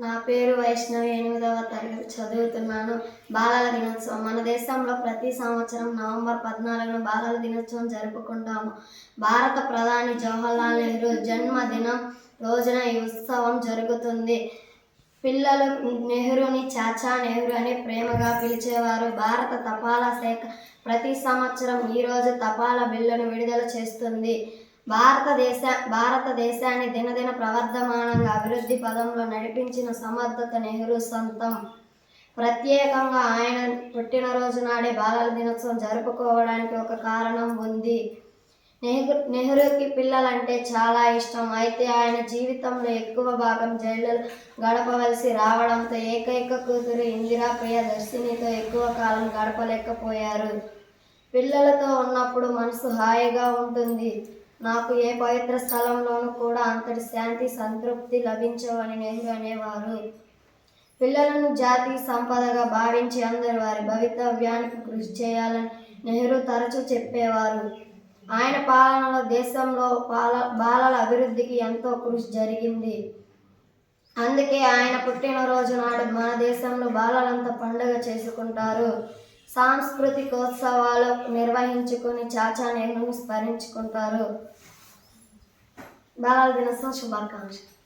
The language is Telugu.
నా పేరు వైష్ణవి ఎనిమిదవ తరగతి చదువుతున్నాను. బాలల దినోత్సవం. మన దేశంలో ప్రతి సంవత్సరం నవంబర్ పద్నాలుగున బాలల దినోత్సవం జరుపుకుంటాము. భారత ప్రధాని జవహర్లాల్ నెహ్రూ జన్మదినం రోజున ఈ ఉత్సవం జరుగుతుంది. పిల్లలు నెహ్రూని చాచా నెహ్రూ అని ప్రేమగా పిలిచేవారు. భారత తపాలా శాఖ ప్రతి సంవత్సరం ఈరోజు తపాలా బిల్లును విడుదల చేస్తుంది. భారతదేశ భారతదేశాన్ని దినదిన ప్రవర్ధమానంగా అభివృద్ధి పదంలో నడిపించిన సమర్థత నెహ్రూ సొంతం. ప్రత్యేకంగా ఆయన పుట్టినరోజు నాడే బాలల దినోత్సవం జరుపుకోవడానికి ఒక కారణం ఉంది. నెహ్రూ నెహ్రూకి పిల్లలంటే చాలా ఇష్టం. అయితే ఆయన జీవితంలో ఎక్కువ భాగం జైలు గడపవలసి రావడంతో ఏకైక కూతురు ఇందిరా ప్రియదర్శినితో ఎక్కువ కాలం గడపలేకపోయారు. పిల్లలతో ఉన్నప్పుడు మనసు హాయిగా ఉంటుంది. నాకు ఏ పవిత్ర స్థలంలోనూ కూడా అంతటి శాంతి సంతృప్తి లభించవని నెహ్రూ అనేవారు. పిల్లలను జాతి సంపదగా భావించి అందరు వారి భవితవ్యానికి కృషి చేయాలని నెహ్రూ తరచూ చెప్పేవారు. ఆయన పాలనలో దేశంలో పాల బాలల అభివృద్ధికి ఎంతో కృషి జరిగింది. అందుకే ఆయన పుట్టినరోజు నాడు మన దేశంలో బాలలంతా పండుగ చేసుకుంటారు. సాంస్కృతికోత్సవాలు నిర్వహించుకుని చాచా నెహ్రూని స్మరించుకుంటారు. బాలల దినోత్సవం శుభాకాంక్షలు.